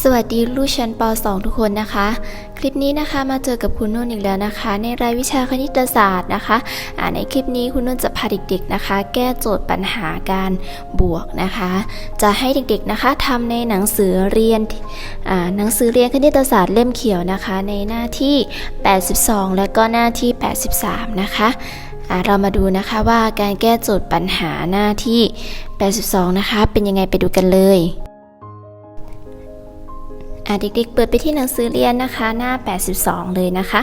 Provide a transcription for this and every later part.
สวัสดีลูกชั้นป .2 ทุกคนนะคะ คลิปนี้นะคะมาเจอกับคุณนุ่นอีกแล้วนะคะ ในรายวิชาคณิตศาสตร์นะคะอ่าในคลิปนี้คุณนุ่นจะพาเด็กๆนะคะ แก้โจทย์ปัญหาการบวกนะคะ จะให้เด็กๆนะคะทำในหนังสือเรียนหนังสือเรียนคณิตศาสตร์เล่มเขียวนะคะ ในหน้าที่ 82 และก็หน้าที่ 83 นะคะเรามาดูนะคะว่าการแก้โจทย์ปัญหาหน้าที่ 82 นะคะ เป็นยังไงไปดูกันเลย เด็กๆเปิดไปที่หนังสือเรียนนะคะ หน้า 82 เลยนะคะ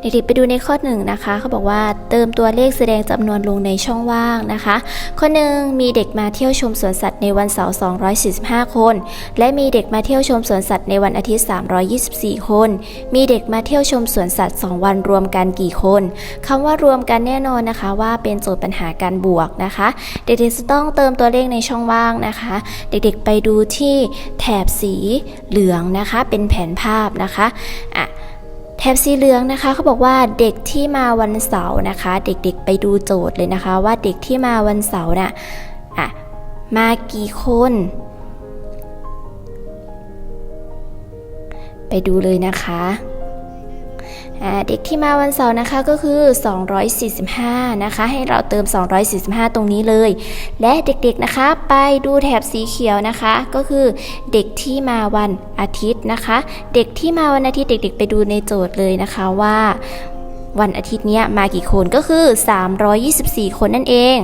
เด็กๆไปดูในข้อหนึ่งนะคะเขาบอกว่าเติมตัวเลขแสดงจำนวนลงในช่องว่างนะคะ ข้อหนึ่งมีเด็กมาเที่ยวชมสวนสัตว์ในวันเสาร์245 คน และมีเด็กมาเที่ยวชมสวนสัตว์ในวันอาทิตย์ 324 คน มีเด็กมาเที่ยวชมสวนสัตว์ 2 วันรวมกันกี่คนคำว่ารวมกันแน่นอนนะคะว่าเป็นโจทย์ปัญหาการบวกนะคะ เด็กๆจะต้องเติมตัวเลขในช่องว่างนะคะ เด็กๆไปดูที่แถบสีเหลืองนะคะ เป็นแผนภาพนะคะอะ แถบสีเหลืองนะคะเขาบอกว่าเด็กที่มาวันเสาร์นะคะ เด็กๆไปดูโจทย์เลยนะคะ ว่าเด็กที่มาวันเสาร์น่ะอะมากี่คน ไปดูเลยนะคะ เด็กที่มาวันเสาร์นะคะก็คือ 245 นะคะ ให้เราเติม 245 ตรงนี้เลย และเด็กๆนะคะไปดูแถบสีเขียวนะคะ ก็คือเด็กที่มาวันอาทิตย์นะคะ เด็กที่มาวันอาทิตย์เด็ก ๆ ไปดูในโจทย์เลยนะคะว่า วันอาทิตย์นี้มากี่คนก็คือ 324 คนนั่นเอง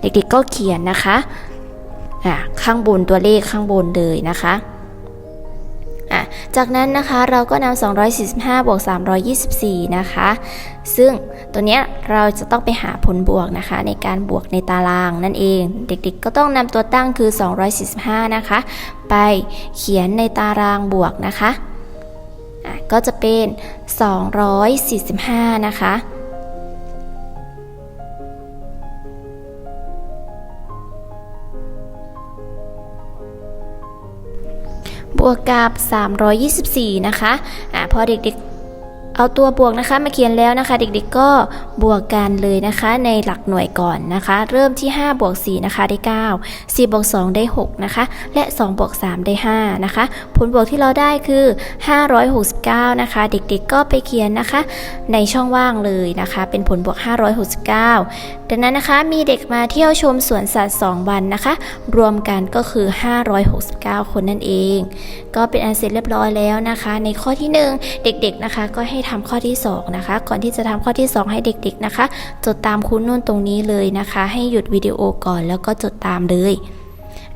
เด็กๆก็เขียนนะคะข้างบนตัวเลขข้างบนเลยนะคะ จากนั้นนะคะเราก็นำ245 บวก 324 นะคะ ซึ่งตัวเนี้ยเราจะต้องไปหาผลบวกนะคะ ในการบวกในตารางนั่นเอง เด็กๆ ก็ต้องนำตัวตั้งคือ 245 นะคะ ไปเขียนในตารางบวกนะคะะก็จะเป็น 245 นะคะ บวกกับ 324 นะคะอะพอเด็กๆ เอาตัวบวกนะคะมาเขียนแล้วนะคะ เด็กๆก็บวกกันเลยนะคะ ในหลักหน่วยก่อนนะคะ เริ่มที่5บวก4นะคะได้ 9 4บวก2ได้6นะคะและ2บวก3ได้5นะคะผลบวกที่เราได้คือ 569นะคะ เด็กๆก็ไปเขียนนะคะ ในช่องว่างเลยนะคะ เป็นผลบวก 569 ดังนั้นนะคะมีเด็กมาเที่ยวชมสวนสัตว์ 2 วันนะคะ รวมกันก็คือ 569 คนนั่นเอง ก็เป็นอันเสร็จเรียบร้อยแล้วนะคะ ในข้อที่ 1 เด็ก ๆนะคะก็ให้ทำข้อที่2นะคะ ก่อนที่จะทำข้อที่ 2 ให้เด็กๆนะคะ จดตามคุณนุ่นตรงนี้เลยนะคะ ให้หยุดวิดีโอก่อนแล้วก็จดตามเลย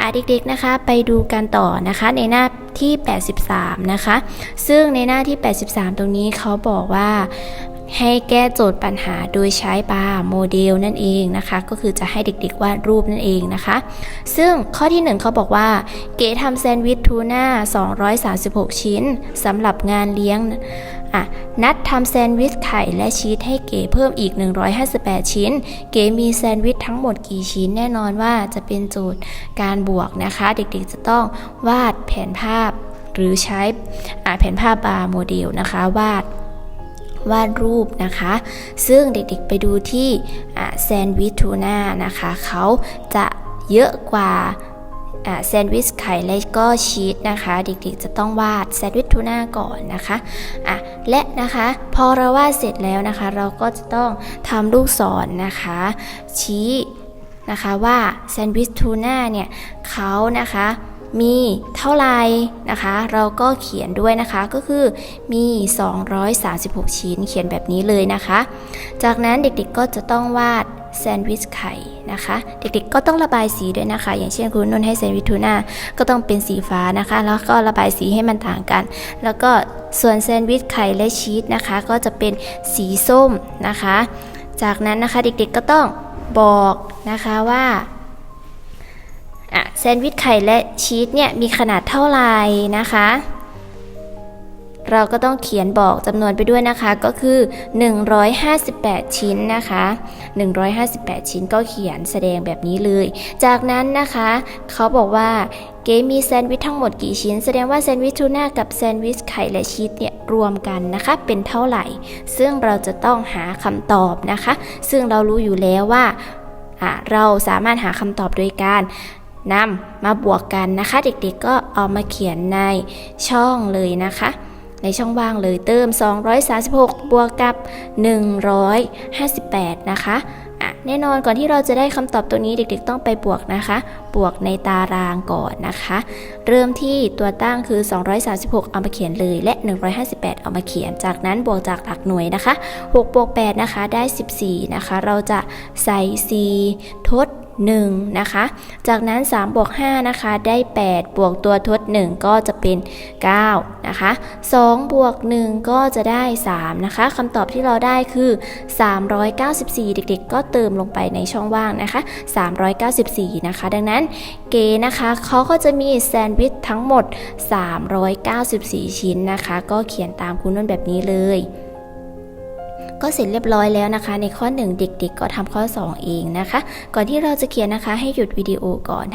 อะเด็กๆนะคะไปดูกันต่อนะคะในหน้าที่ 83 นะคะ ซึ่งในหน้าที่ 83 ตรงนี้เขาบอกว่าให้แก้โจทย์ปัญหาโดยใช้ปลาโมเดลนั่นเองนะคะ ก็คือจะให้เด็กๆวาดรูปนั่นเองนะคะ ซึ่งข้อที่ 1เขาบอกว่า เก๋ทำแซนด์วิชทูน่า 236 ชิ้นสำหรับงานเลี้ยง อะนัดทำแซนด์วิชไข่และชีสให้เก๋เพิ่มอีก 158 ชิ้น เก๋มีแซนด์วิชทั้งหมดกี่ชิ้นแน่นอนว่าจะเป็นโจทย์การบวกนะคะ เด็กๆจะต้องวาดแผนภาพ หรือใช้แผนภาพบาร์โมเดลนะคะ วาดวาดรูปนะคะ ซึ่งเด็กๆไปดูที่แซนด์วิชทูน่านะคะ เขาจะเยอะกว่า แซนด์วิชไข่และก็ชีสนะคะ เด็กๆจะต้องวาดแซนด์วิชทูน่าก่อนนะคะอะและนะคะพอเราวาดเสร็จแล้วนะคะ เราก็จะต้องทำลูกศรนนะคะ ชี้นะคะว่าแซนด์วิชทูน่าเนี่ยเขานะคะมีเท่าไหร่นะคะ เราก็เขียนด้วยนะคะก็คือมี 236 ชิ้นเขียนแบบนี้เลยนะคะ จากนั้นเด็กๆก็จะต้องวาดแซนด์วิชไข่ นะคะ เด็กๆก็ต้องระบายสีด้วยนะคะ อย่างเช่นคุณนุ่นให้แซนด์วิชทูน่าก็ต้องเป็นสีฟ้านะคะ แล้วก็ระบายสีให้มันต่างกัน แล้วก็ส่วนแซนด์วิชไข่และชีสนะคะ ก็จะเป็นสีส้มนะคะ จากนั้นนะคะเด็กๆก็ต้องบอกนะคะว่าแซนด์วิชไข่และชีสเนี่ยมีขนาดเท่าไหร่นะคะ เราก็ต้องเขียนบอกจำนวนไปด้วยนะคะก็คือ 158 ชิ้นนะคะ 158 ชิ้นก็เขียนแสดงแบบนี้เลย จากนั้นนะคะเขาบอกว่าเก๋มีแซนด์วิชทั้งหมดกี่ชิ้น แสดงว่าแซนด์วิชทูน่ากับแซนด์วิชไข่และชีสเนี่ยรวมกันนะคะ เป็นเท่าไหร่ ซึ่งเราจะต้องหาคำตอบนะคะ ซึ่งเรารู้อยู่แล้วว่าเราสามารถหาคำตอบโดยการนำมาบวกกันนะคะ เด็กๆก็เอามาเขียนในช่องเลยนะคะ ในช่องว่างเลยเติม 236 บวกกับ 158 นะคะอะแน่นอนก่อนที่เราจะได้คำตอบตัวนี้เด็กๆต้องไปบวกนะคะ บวกในตารางก่อนนะคะ เริ่มที่ตัวตั้งคือ 236 เอามาเขียนเลยและ 158 เอามาเขียน จากนั้นบวกจากหลักหน่วยนะคะ 6 บวก 8 นะคะ ได้ 14 นะคะ เราจะใส่ 4 ทด 1นะคะ จากนั้น3บวก5นะคะได้ 8 บวกตัวทด 1 ก็จะเป็น 9 นะคะ2บวก1ก็จะได้ 3 นะคะคำตอบที่เราได้คือ 394 เด็กๆ ก็เติมลงไปในช่องว่างนะคะ 394 นะคะ ดังนั้นเกนะคะเขาก็จะมีแซนด์วิชทั้งหมด 394 ชิ้นนะคะ ก็เขียนตามคุณนุ่นแบบนี้เลย ก็เสร็จเรียบร้อยแล้วนะคะ ในข้อ 1 เด็ก ๆ ก็ทำข้อ 2 เองนะคะ ก่อนที่เราจะเขียนนะคะให้หยุดวิดีโอก่อน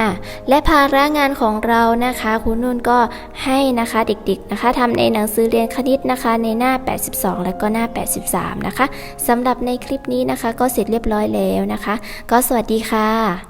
อะและภาระงานของเรานะคะคุณนุ่นก็ให้นะคะเด็กๆนะคะทำในหนังสือเรียนคณิตนะคะในหน้า 82 และก็หน้า 83 นะคะสำหรับในคลิปนี้นะคะก็เสร็จเรียบร้อยแล้วนะคะ ก็สวัสดีค่ะ